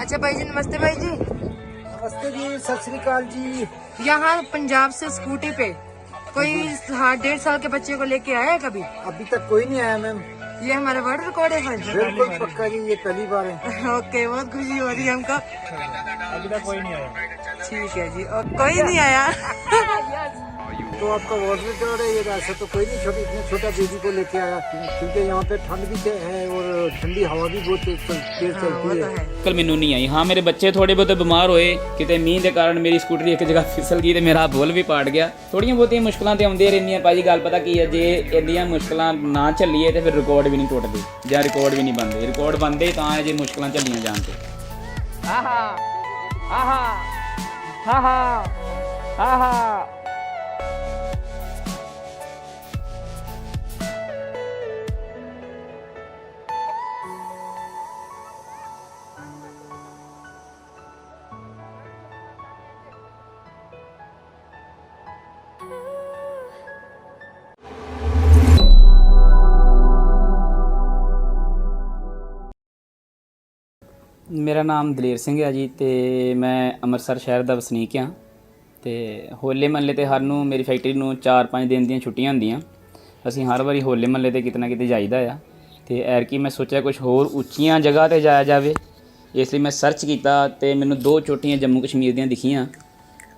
अच्छा भाई जी नमस्ते भाई जी नमस्ते जी सत श्रीकाल जी। यहाँ पंजाब से स्कूटी पे कोई हाँ, डेढ़ साल के बच्चे को लेके आया है कभी? अभी तक कोई नहीं आया मैम। ये हमारा वर्ड रिकॉर्ड है फिर बिल्कुल पक्का जी ये पहली बार है ओके बहुत खुशी हो रही है हमको अभी तक कोई नहीं आया ठीक है जी और कोई नहीं आया तो आपका वाटर रिकॉर्ड है ये ऐसा तो कोई नहीं छोटे इतने छोटा बेबी को लेके आया क्योंकि यहाँ पे ठंड भी ते- है और ठंडी हवा भी बहुत तेज चल- तेज हाँ, वो चलती तो है है ਕੱਲ ਮੈਨੂੰ ਨਹੀਂ ਆਈ ਹਾਂ ਮੇਰੇ ਬੱਚੇ ਥੋੜੇ ਬਹੁਤੇ ਬਿਮਾਰ ਹੋਏ ਕਿਤੇ ਮੀਂਹ ਦੇ ਕਾਰਨ ਮੇਰੀ ਸਕੂਟਰੀ ਇੱਕ ਜਗ੍ਹਾ ਫਿਸਲ ਗਈ ਤੇ ਮੇਰਾ ਬੁੱਲ ਵੀ ਪਾੜ ਗਿਆ ਥੋੜੀਆਂ ਬਹੁਤੀਆਂ ਮੁਸ਼ਕਲਾਂ ਤੇ ਆਉਂਦੀਆਂ ਰਹਿੰਦੀਆਂ ਭਾਜੀ ਗੱਲ ਪਤਾ ਕੀ ਹੈ ਜੇ ਇੰਨੀਆਂ ਮੁਸ਼ਕਲਾਂ ਨਾ ਚੱਲੀਏ ਤੇ ਫਿਰ ਰਿਕਾਰਡ ਵੀ ਨਹੀਂ ਟੁੱਟਦੇ ਜਾਂ ਰਿਕਾਰਡ ਵੀ ਨਹੀਂ ਬਣਦੇ ਰਿਕਾਰਡ ਬਣਦੇ ਤਾਂ ਹੈ ਜੇ ਮੁਸ਼ਕਲਾਂ ਚੱਲੀਆਂ ਜਾਣ ਤੇ ਆਹਾ ਆਹਾ ਆਹਾ ਆਹਾ ਮੇਰਾ ਨਾਮ ਦਲੇਰ ਸਿੰਘ ਹੈ ਜੀ ਤੇ ਮੈਂ ਅੰਮ੍ਰਿਤਸਰ ਸ਼ਹਿਰ ਦਾ ਵਸਨੀਕ ਹਾਂ ਤੇ ਹੋਲੇ ਮਹੱਲੇ ਤੇ ਹਰ ਨੂੰ ਮੇਰੀ ਫੈਕਟਰੀ ਨੂੰ 4-5 ਦਿਨ ਦੀਆਂ ਛੁੱਟੀਆਂ ਹੁੰਦੀਆਂ। ਅਸੀਂ ਹਰ ਵਾਰੀ ਹੋਲੇ ਮਹੱਲੇ ਤੇ ਕਿਤੇ ਨਾ ਕਿਤੇ ਜਾਈਦਾ ਆ। ਤੇ ਐਰਕੀ ਮੈਂ ਸੋਚਿਆ ਕੁਝ ਹੋਰ ਉੱਚੀਆਂ ਜਗ੍ਹਾ ਤੇ ਜਾਇਆ ਜਾਵੇ। ਇਸ ਲਈ ਮੈਂ ਸਰਚ ਕੀਤਾ ਤੇ ਮੈਨੂੰ ਦੋ ਚੋਟੀਆਂ ਜੰਮੂ ਕਸ਼ਮੀਰ ਦੀਆਂ ਦਿਖੀਆਂ,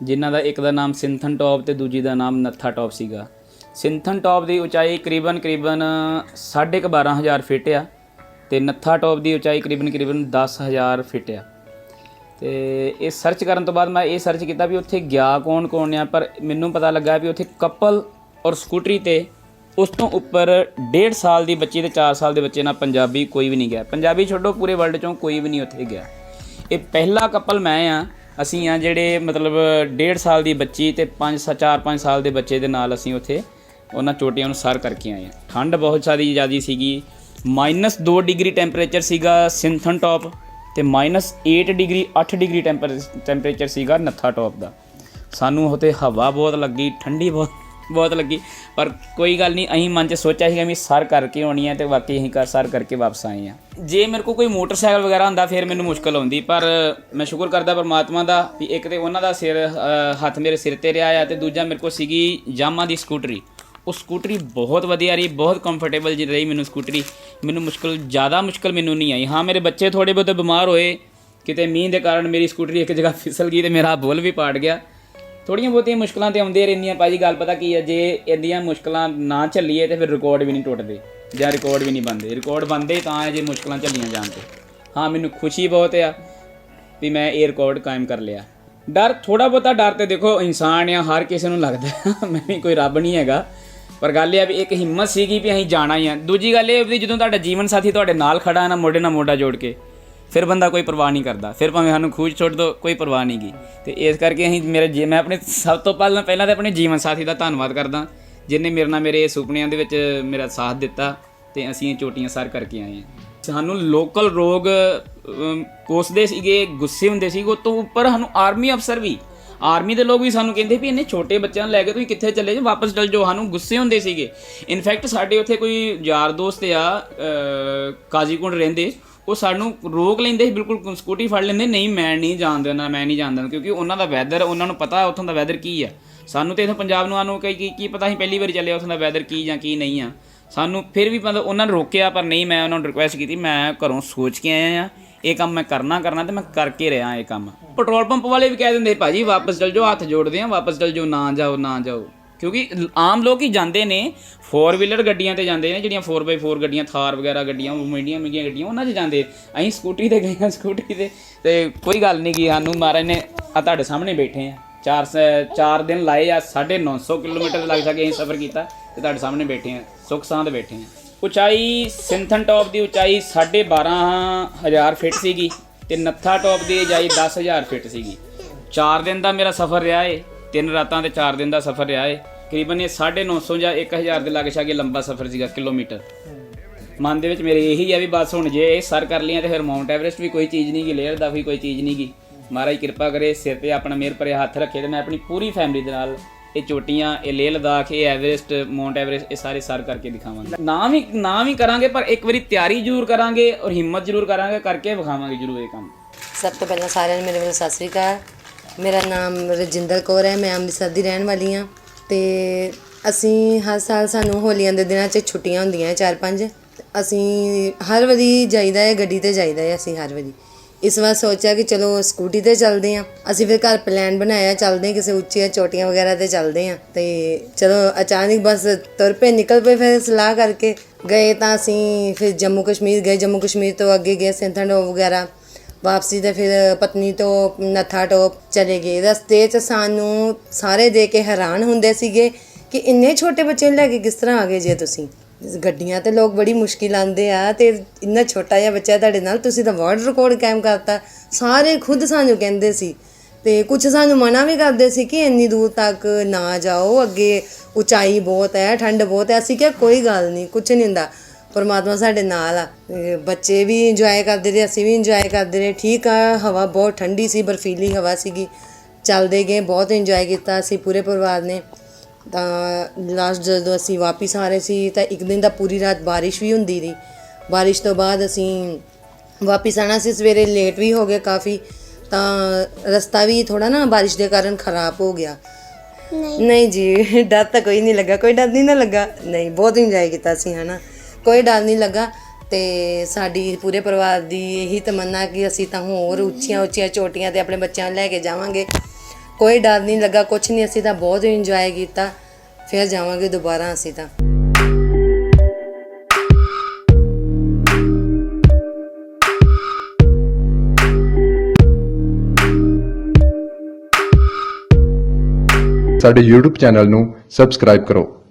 ਜਿਨ੍ਹਾਂ ਦਾ ਇੱਕ ਦਾ ਨਾਮ ਸਿੰਥਨ ਟੌਪ ਤੇ ਦੂਜੀ ਦਾ ਨਾਮ ਨੱਥਾ ਟੌਪ ਸੀਗਾ। ਸਿੰਥਨ ਟੌਪ ਦੀ ਉਚਾਈ ਕਰੀਬਨ ਕਰੀਬਨ 12500 ਫੀਟ ਆ। ਤੇ ਨੱਥਾ ਟੌਪ ਦੀ ਉਚਾਈ ਕਰੀਬਨ ਕਰੀਬਨ 10000 ਫੀਟ ਆ। ਤੇ ਇਹ ਸਰਚ ਕਰਨ ਤੋਂ ਬਾਅਦ ਮੈਂ ਇਹ ਸਰਚ ਕੀਤਾ ਵੀ ਉੱਥੇ ਗਿਆ ਕੌਣ ਕੌਣ ਆ, ਪਰ ਮੈਨੂੰ ਪਤਾ ਲੱਗਾ ਵੀ ਉੱਥੇ ਕਪਲ ਔਰ ਸਕੂਟਰੀ ਤੇ ਉਸ ਤੋਂ ਉੱਪਰ 1.5 ਸਾਲ ਦੀ ਬੱਚੀ ਤੇ 4 ਸਾਲ ਦੇ ਬੱਚੇ ਨਾਲ ਪੰਜਾਬੀ ਕੋਈ ਵੀ ਨਹੀਂ ਗਿਆ। ਪੰਜਾਬੀ ਛੱਡੋ, ਪੂਰੇ ਵਰਲਡ ਚੋਂ ਕੋਈ ਵੀ ਨਹੀਂ ਉੱਥੇ ਗਿਆ। ਇਹ ਪਹਿਲਾ ਕਪਲ ਮੈਂ ਆ, ਅਸੀਂ ਆ ਜਿਹੜੇ ਮਤਲਬ 1.5 ਸਾਲ ਦੀ ਬੱਚੀ ਤੇ 5 4 5 ਸਾਲ ਦੇ ਬੱਚੇ ਦੇ ਨਾਲ ਅਸੀਂ ਉੱਥੇ ਉਹਨਾਂ ਚੋਟੀਆਂ ਨੂੰ ਸਰ ਕਰਕੇ ਆਏ ਆ। ਠੰਡ ਬਹੁਤ ਸਾਰੀ ਜ਼ਿਆਦੀ ਸੀਗੀ 2 ਡਿਗਰੀ ਟੈਂਪਰੇਚਰ ਸੀਗਾ ਸਿੰਥਨ ਟੌਪ ਤੇ ਮਾਈਨਸ 8 ਡਿਗਰੀ 8 ਡਿਗਰੀ ਟੈਂਪਰੇਚਰ ਸੀਗਾ ਨੱਥਾ ਟੌਪ ਦਾ। ਸਾਨੂੰ ਉਤੇ ਹਵਾ ਬਹੁਤ ਲੱਗੀ, ਠੰਡੀ ਬਹੁਤ ਬਹੁਤ ਲੱਗੀ, ਪਰ ਕੋਈ ਗੱਲ ਨਹੀਂ, ਅਸੀਂ ਮਨ 'ਚ ਸੋਚਿਆ ਸੀਗਾ ਵੀ ਸਰ ਕਰਕੇ ਆਉਣੀ ਹੈ ਤੇ ਵਾਕਈ ਅਸੀਂ ਕਰ ਸਰ ਕਰਕੇ ਵਾਪਸ ਆਏ ਆ। ਜੇ ਮੇਰੇ ਕੋਲ ਕੋਈ ਮੋਟਰਸਾਈਕਲ ਵਗੈਰਾ ਹੁੰਦਾ, ਫਿਰ ਮੈਨੂੰ ਮੁਸ਼ਕਲ ਆਉਂਦੀ, ਪਰ ਮੈਂ ਸ਼ੁਕਰ ਕਰਦਾ ਪਰਮਾਤਮਾ ਦਾ ਵੀ ਇੱਕ ਤੇ ਉਹਨਾਂ ਦਾ ਸਿਰ ਹੱਥ ਮੇਰੇ ਸਿਰ ਤੇ ਰਿਹਾ ਆ ਤੇ ਦੂਜਾ ਮੇਰੇ ਕੋਲ ਸੀਗੀ ਜਾਮਾ ਦੀ ਸਕੂਟਰੀ। ਉਹ ਸਕੂਟਰੀ ਬਹੁਤ ਵਧੀਆ ਰਹੀ, ਬਹੁਤ ਕੰਫਰਟੇਬਲ ਜੀ ਰਹੀ ਮੈਨੂੰ ਸਕੂਟਰੀ। ਮੈਨੂੰ ਮੁਸ਼ਕਲ, ਜ਼ਿਆਦਾ ਮੁਸ਼ਕਲ ਮੈਨੂੰ ਨਹੀਂ ਆਈ। ਹਾਂ, ਮੇਰੇ ਬੱਚੇ ਥੋੜੇ ਬਹੁਤੇ ਬਿਮਾਰ ਹੋਏ, ਕਿਤੇ ਮੀਂਹ ਦੇ ਕਾਰਨ ਮੇਰੀ ਸਕੂਟਰੀ ਇੱਕ ਜਗ੍ਹਾ ਫਿਸਲ ਗਈ ਤੇ ਮੇਰਾ ਬੁੱਲ ਵੀ ਪਾੜ ਗਿਆ। ਥੋੜੀਆਂ ਬਹੁਤੀਆਂ ਮੁਸ਼ਕਲਾਂ ਤੇ ਆਉਂਦੀਆਂ ਰਹਿੰਦੀਆਂ। ਭਾਜੀ, ਗੱਲ ਪਤਾ ਕੀ ਹੈ ਜੇ ਇੰਨੀਆਂ ਮੁਸ਼ਕਲਾਂ ਨਾ ਚੱਲੀਏ ਤੇ ਫਿਰ ਰਿਕਾਰਡ ਵੀ ਨਹੀਂ ਟੁੱਟਦੇ ਜਾਂ ਰਿਕਾਰਡ ਵੀ ਨਹੀਂ ਬਣਦੇ। ਰਿਕਾਰਡ ਬਣਦੇ ਤਾਂ ਜੇ ਮੁਸ਼ਕਲਾਂ ਚੱਲੀਆਂ ਜਾਣ ਤੇ। ਹਾਂ, ਮੈਨੂੰ ਖੁਸ਼ੀ ਬਹੁਤ ਆ ਵੀ ਮੈਂ ਇਹ ਰਿਕਾਰਡ ਕਾਇਮ ਕਰ ਲਿਆ। ਡਰ ਥੋੜਾ ਬਹੁਤਾ ਡਰ ਤੇ ਦੇਖੋ, ਇਨਸਾਨ ਆ, ਹਰ ਕਿਸੇ ਨੂੰ ਲੱਗਦਾ। ਹੈ। ਮੈਂ ਵੀ ਕੋਈ ਰੱਬ ਨਹੀਂ ਹੈਗਾ। ਪਰ ਗੱਲ ਇਹ ਆ ਵੀ ਇੱਕ ਹਿੰਮਤ ਸੀਗੀ ਵੀ ਅਸੀਂ ਜਾਣਾ ਹੀ ਆ। ਦੂਜੀ ਗੱਲ ਇਹ ਵੀ ਜਦੋਂ ਤੁਹਾਡਾ ਜੀਵਨ ਸਾਥੀ ਤੁਹਾਡੇ ਨਾਲ ਖੜਾ ਹੈ ਨਾ, ਮੋਢੇ ਨਾਲ ਮੋਢਾ ਜੋੜ ਕੇ, ਫਿਰ ਬੰਦਾ ਕੋਈ ਪਰਵਾਹ ਨਹੀਂ ਕਰਦਾ। ਫਿਰ ਭਾਵੇਂ ਸਾਨੂੰ ਖੂਜ ਛੱਡ ਦੋ, ਕੋਈ ਪਰਵਾਹ ਨਹੀਂ ਗਈ ਤੇ ਇਸ ਕਰਕੇ ਅਸੀਂ ਮੇਰੇ ਜੀ, ਮੈਂ ਆਪਣੇ ਸਭ ਤੋਂ ਪਹਿਲਾਂ ਪਹਿਲਾਂ ਤਾਂ ਆਪਣੇ ਜੀਵਨ ਸਾਥੀ ਦਾ ਧੰਨਵਾਦ ਕਰਦਾ ਜਿਨੇ ਮੇਰੇ ਨਾਲ ਮੇਰੇ ਸੁਪਨਿਆਂ ਦੇ ਵਿੱਚ ਮੇਰਾ ਸਾਥ ਦਿੱਤਾ ਤੇ ਅਸੀਂ ਇਹ ਚੋਟੀਆਂ ਸਰ ਕਰਕੇ ਆਏ ਹਾਂ। ਸਾਨੂੰ ਲੋਕਲ ਰੋਗ ਕੋਸਦੇ ਸੀਗੇ, ਗੁੱਸੇ ਹੁੰਦੇ ਸੀ ਉਹ ਤੋਂ ਉੱਪਰ ਸਾਨੂੰ ਆਰਮੀ ਅਫਸਰ ਵੀ ਆਰਮੀ ਦੇ ਲੋਕ ਵੀ ਸਾਨੂੰ ਕਹਿੰਦੇ ਵੀ ਇੰਨੇ ਛੋਟੇ ਬੱਚਿਆਂ ਨੂੰ ਲੈ ਕੇ ਤੁਸੀਂ ਕਿੱਥੇ ਚੱਲੇ ਜੇ? ਵਾਪਸ ਚਲ ਜਾਓ। ਸਾਨੂੰ ਗੁੱਸੇ ਹੁੰਦੇ ਸੀਗੇ। ਇਨਫੈਕਟ ਸਾਡੇ ਉੱਥੇ ਕੋਈ ਯਾਰ ਦੋਸਤ ਆ ਕਾਜ਼ੀਕੁੰਡ ਰਹਿੰਦੇ, ਉਹ ਸਾਨੂੰ ਰੋਕ ਲੈਂਦੇ ਸੀ, ਬਿਲਕੁਲ ਸਕੂਟੀ ਫੜ ਲੈਂਦੇ, ਨਹੀਂ, ਮੈਂ ਨਹੀਂ ਜਾਣ ਦੇਣਾ ਮੈਂ ਨਹੀਂ ਜਾਣ ਦੇਣਾ ਕਿਉਂਕਿ ਉਹਨਾਂ ਦਾ ਵੈਦਰ ਉਹਨਾਂ ਨੂੰ ਪਤਾ ਉੱਥੋਂ ਦਾ ਵੈਦਰ ਕੀ ਆ। ਸਾਨੂੰ ਤੇ ਇੱਥੇ ਪੰਜਾਬ ਨੂੰ ਆਨੂੰ ਕਈ ਕੀ ਕੀ ਪਤਾ ਸੀ ਪਹਿਲੀ ਵਾਰੀ ਚੱਲੇ ਉੱਥੋਂ ਦਾ ਵੈਦਰ ਕੀ ਜਾਂ ਕੀ ਨਹੀਂ ਆ। ਸਾਨੂੰ ਫਿਰ ਵੀ ਮਤਲਬ ਉਹਨਾਂ ਨੇ ਰੋਕਿਆ, ਪਰ ਨਹੀਂ, ਮੈਂ ਉਹਨਾਂ ਨੂੰ ਰਿਕੁਐਸਟ ਕੀਤੀ, ਮੈਂ ਘਰੋਂ ਸੋਚ ਕੇ ਆਇਆ ਆ। ਇਹ ਕੰਮ ਮੈਂ ਕਰਨਾ ਕਰਨਾ ਤੇ ਮੈਂ ਕਰਕੇ ਰਿਹਾ ਇਹ ਕੰਮ। ਪੈਟਰੋਲ ਪੰਪ ਵਾਲੇ ਵੀ ਕਹਿ ਦਿੰਦੇ, ਭਾਜੀ, ਵਾਪਸ ਚਲ ਜਾਓ, ਹੱਥ ਜੋੜਦੇ ਆ, ਵਾਪਸ ਚਲ ਜਾਓ, ਨਾ ਜਾਓ ਨਾ ਜਾਓ। ਕਿਉਂਕਿ ਆਮ ਲੋਕ ਹੀ ਜਾਂਦੇ ਨੇ 4 ਵੀਲਰ ਗੱਡੀਆਂ ਤੇ ਜਾਂਦੇ ਨੇ, ਜਿਹੜੀਆਂ 4x4 ਗੱਡੀਆਂ, ਥਾਰ ਵਗੈਰਾ ਗੱਡੀਆਂ ਉਹ ਮੀਡੀਆਂ ਗੱਡੀਆਂ, ਉਹਨਾਂ 'ਚ ਜਾਂਦੇ। ਅਸੀਂ ਸਕੂਟਰੀ ਤੇ ਗਏ ਹਾਂ ਸਕੂਟਰੀ ਤੇ ਤੇ ਕੋਈ ਗੱਲ ਨਹੀਂ ਕੀ ਸਾਨੂੰ ਮਹਾਰਾਜ ਨੇ ਆ ਤੁਹਾਡੇ ਸਾਹਮਣੇ ਬੈਠੇ ਆ। ਚਾਰ ਸ- ਚਾਰ ਦਿਨ ਲਾਏ ਆ 950 ਕਿਲੋਮੀਟਰ ਲੱਗ ਸਕੇ ਅਸੀਂ ਸਫ਼ਰ ਕੀਤਾ ਤੇ ਤੁਹਾਡੇ ਸਾਹਮਣੇ ਬੈਠੇ ਆ ਸੁੱਖ ਸਾਂਦ ਬੈਠੇ ਆ। ਉਚਾਈ ਸਿੰਥਨ ਟੌਪ ਦੀ ਉਚਾਈ 12500 ਫੀਟ ਸੀਗੀ ਤੇ ਨੱਥਾ ਟੌਪ ਦੀ ਉਚਾਈ 10000 ਫੀਟ ਸੀਗੀ। 4 ਦਿਨ ਦਾ ਮੇਰਾ ਸਫ਼ਰ ਰਿਹਾ ਏ, ਤਿੰਨ ਰਾਤਾਂ ਤੇ 4 ਦਿਨ ਦਾ ਸਫ਼ਰ ਰਿਹਾ ਏ। ਤਕਰੀਬਨ ਇਹ 950 ਜਾਂ 1000 ਦੇ ਲਾਗੇ ਛਾਗੇ ਲੰਬਾ ਸਫ਼ਰ ਸੀਗਾ, ਕਿਲੋਮੀਟਰ। ਮਨ ਦੇ ਵਿੱਚ ਮੇਰੇ ਇਹੀ ਆ ਵੀ ਬਸ ਹੁਣ ਜੇ ਇਹ ਸਰ ਕਰ ਲਈਆਂ ਤੇ ਫਿਰ ਮਾਊਂਟ ਐਵਰੈਸਟ ਵੀ ਕੋਈ ਚੀਜ਼ ਨਹੀਂ ਗੀ ਲੇਅਰ ਦਾ ਵੀ ਕੋਈ ਚੀਜ਼ ਨਹੀਂ ਗੀ ਮਹਾਰਾਜ ਕਿਰਪਾ ਕਰੇ, ਸਿਰ ਤੇ ਆਪਣਾ ਮਿਹਰ ਭਰੇ ਹੱਥ ਰੱਖੇ ਤੇ ਮੈਂ ਆਪਣੀ ਪੂਰੀ ਫੈਮਿਲੀ ਦੇ ਨਾਲ ਇਹ ਚੋਟੀਆਂ, ਇਹ ਲੇਹ ਲਦਾਖ, ਇਹ ਐਵਰੇਸਟ ਮਾਉਂਟ ਐਵਰੇਸਟ, ਇਹ ਸਾਰੇ ਸਰ ਕਰਕੇ ਦਿਖਾਵਾਂਗੇ। ਨਾ ਵੀ ਨਾ ਵੀ ਕਰਾਂਗੇ, ਪਰ ਇੱਕ ਵਾਰੀ ਤਿਆਰੀ ਜ਼ਰੂਰ ਕਰਾਂਗੇ ਔਰ ਹਿੰਮਤ ਜ਼ਰੂਰ ਕਰਾਂਗੇ ਕਰਕੇ ਵਿਖਾਵਾਂਗੇ ਜ਼ਰੂਰ ਇਹ ਕੰਮ। ਸਭ ਤੋਂ ਪਹਿਲਾਂ ਸਾਰਿਆਂ ਨੂੰ ਮੇਰੇ ਵੱਲੋਂ ਸਤਿ ਸ੍ਰੀ ਅਕਾਲ। ਮੇਰਾ ਨਾਮ ਰਜਿੰਦਰ ਕੌਰ ਹੈ, ਮੈਂ ਅੰਮ੍ਰਿਤਸਰ ਦੀ ਰਹਿਣ ਵਾਲੀ ਹਾਂ। ਤੇ ਅਸੀਂ ਹਰ ਸਾਲ ਸਾਨੂੰ ਹੋਲੀਆਂ ਦੇ ਦਿਨਾਂ 'ਚ ਛੁੱਟੀਆਂ ਹੁੰਦੀਆਂ ਚਾਰ ਪੰਜ ਅਸੀਂ ਹਰ ਵਾਰੀ ਜਾਈਦਾ ਹੈ, ਗੱਡੀ ਤੇ ਜਾਈਦਾ ਹੈ ਅਸੀਂ ਹਰ ਵਾਰੀ। ਇਸ ਵਾਰ ਸੋਚਿਆ ਕਿ ਚਲੋ ਸਕੂਟੀ ਤੇ ਚੱਲਦੇ ਹਾਂ। ਅਸੀਂ ਫਿਰ ਘਰ ਪਲਾਨ ਬਣਾਇਆ, ਚੱਲਦੇ ਹਾਂ ਕਿਸੇ ਉੱਚੀਆਂ ਚੋਟੀਆਂ ਵਗੈਰਾ ਤੇ ਚੱਲਦੇ ਹਾਂ। ਤੇ ਚਲੋ ਅਚਾਨਕ ਬਸ ਤੁਰ ਪਏ, ਨਿਕਲ ਪਏ ਫਿਰ ਸਲਾਹ ਕਰਕੇ ਗਏ ਤਾਂ ਅਸੀਂ ਫਿਰ ਜੰਮੂ ਕਸ਼ਮੀਰ ਗਏ। ਜੰਮੂ ਕਸ਼ਮੀਰ ਤੋਂ ਅੱਗੇ ਗਏ ਸਿੰਥਾਡੋ ਵਗੈਰਾ। ਵਾਪਸੀ ਤੇ ਫਿਰ ਪਤਨੀ ਤੋਂ ਨੱਥਾ ਟੋਪ ਚਲੇ ਗਏ। ਰਸਤੇ 'ਚ ਸਾਨੂੰ ਸਾਰੇ ਦੇ ਕੇ ਹੈਰਾਨ ਹੁੰਦੇ ਸੀਗੇ ਕਿ ਇੰਨੇ ਛੋਟੇ ਬੱਚੇ ਨੂੰ ਲੈ ਕੇ ਕਿਸ ਤਰ੍ਹਾਂ ਆ ਗਏ ਜੇ ਤੁਸੀਂ? ਗੱਡੀਆਂ ਤੇ ਲੋਕ ਬੜੀ ਮੁਸ਼ਕਿਲ ਆਂਦੇ ਆ ਤੇ ਇੰਨਾ ਛੋਟਾ ਜਿਹਾ ਬੱਚਾ ਤੁਹਾਡੇ ਨਾਲ, ਤੁਸੀਂ ਤਾਂ ਵਰਲਡ ਰਿਕਾਰਡ ਕਾਇਮ ਕਰਤਾ। ਸਾਰੇ ਖੁਦ ਸਾਨੂੰ ਕਹਿੰਦੇ ਸੀ ਤੇ ਕੁਝ ਸਾਨੂੰ ਮਨਾ ਵੀ ਕਰਦੇ ਸੀ ਕਿ ਇੰਨੀ ਦੂਰ ਤੱਕ ਨਾ ਜਾਓ, ਅੱਗੇ ਉਚਾਈ ਬਹੁਤ ਹੈ, ਠੰਡ ਬਹੁਤ ਹੈ। ਅਸੀਂ ਕਿਹਾ, ਕੋਈ ਗੱਲ ਨਹੀਂ ਕੁਝ ਨਹੀਂ ਹੁੰਦਾ। ਪਰਮਾਤਮਾ ਸਾਡੇ ਨਾਲ ਆ। ਬੱਚੇ ਵੀ ਇੰਜੋਏ ਕਰਦੇ ਰਹੇ, ਅਸੀਂ ਵੀ ਇੰਜੋਏ ਕਰਦੇ ਰਹੇ। ਠੀਕ ਆ, ਹਵਾ ਬਹੁਤ ਠੰਡੀ ਸੀ, ਬਰਫੀਲੀ ਹਵਾ ਸੀਗੀ। ਚੱਲਦੇ ਗਏ, ਬਹੁਤ ਇੰਜੋਏ ਕੀਤਾ ਅਸੀਂ ਪੂਰੇ ਪਰਿਵਾਰ ਨੇ। ਤਾਂ ਲਾਸਟ ਜਦੋਂ ਅਸੀਂ ਵਾਪਿਸ ਆ ਰਹੇ ਸੀ ਤਾਂ ਇੱਕ ਦਿਨ ਦਾ ਪੂਰੀ ਰਾਤ ਬਾਰਿਸ਼ ਵੀ ਹੁੰਦੀ ਰਹੀ। ਬਾਰਿਸ਼ ਤੋਂ ਬਾਅਦ ਅਸੀਂ ਵਾਪਿਸ ਆਣਾ ਸੀ ਸਵੇਰੇ ਲੇਟ ਵੀ ਹੋ ਗਏ ਕਾਫੀ ਤਾਂ ਰਸਤਾ ਵੀ ਥੋੜਾ ਨਾ ਬਾਰਿਸ਼ ਦੇ ਕਾਰਨ ਖਰਾਬ ਹੋ ਗਿਆ। ਨਹੀਂ। ਜੀ ਡਰ ਤਾਂ ਕੋਈ ਨਹੀਂ ਲੱਗਾ ਕੋਈ ਡਰ ਨਹੀਂ ਨਾ ਲੱਗਾ। ਨਹੀਂ ਬਹੁਤ ਇੰਜੋਏ ਕੀਤਾ ਸੀ ਹਨਾ। ਕੋਈ ਡਰ ਨਹੀਂ ਲੱਗਾ ਤੇ ਸਾਡੀ ਪੂਰੇ ਪਰਿਵਾਰ ਦੀ ਇਹੀ ਤਮੰਨਾ ਕਿ ਅਸੀਂ ਤਾਂ ਹੋਰ ਉੱਚੀਆਂ ਉੱਚੀਆਂ ਚੋਟੀਆਂ ਤੇ ਆਪਣੇ ਬੱਚਿਆਂ ਨੂੰ ਲੈ ਕੇ ਜਾਵਾਂਗੇ। ਕੋਈ ਡਰ ਨਹੀਂ ਲੱਗਾ ਕੁਝ ਨਹੀਂ, ਅਸੀਂ ਤਾਂ ਬਹੁਤ ਇੰਜੋਏ ਕੀਤਾ। ਫਿਰ ਜਾਵਾਂਗੇ ਦੁਬਾਰਾ ਅਸੀਂ ਤਾਂ। ਸਾਡੇ YouTube ਚੈਨਲ ਨੂੰ ਸਬਸਕ੍ਰਾਈਬ ਕਰੋ।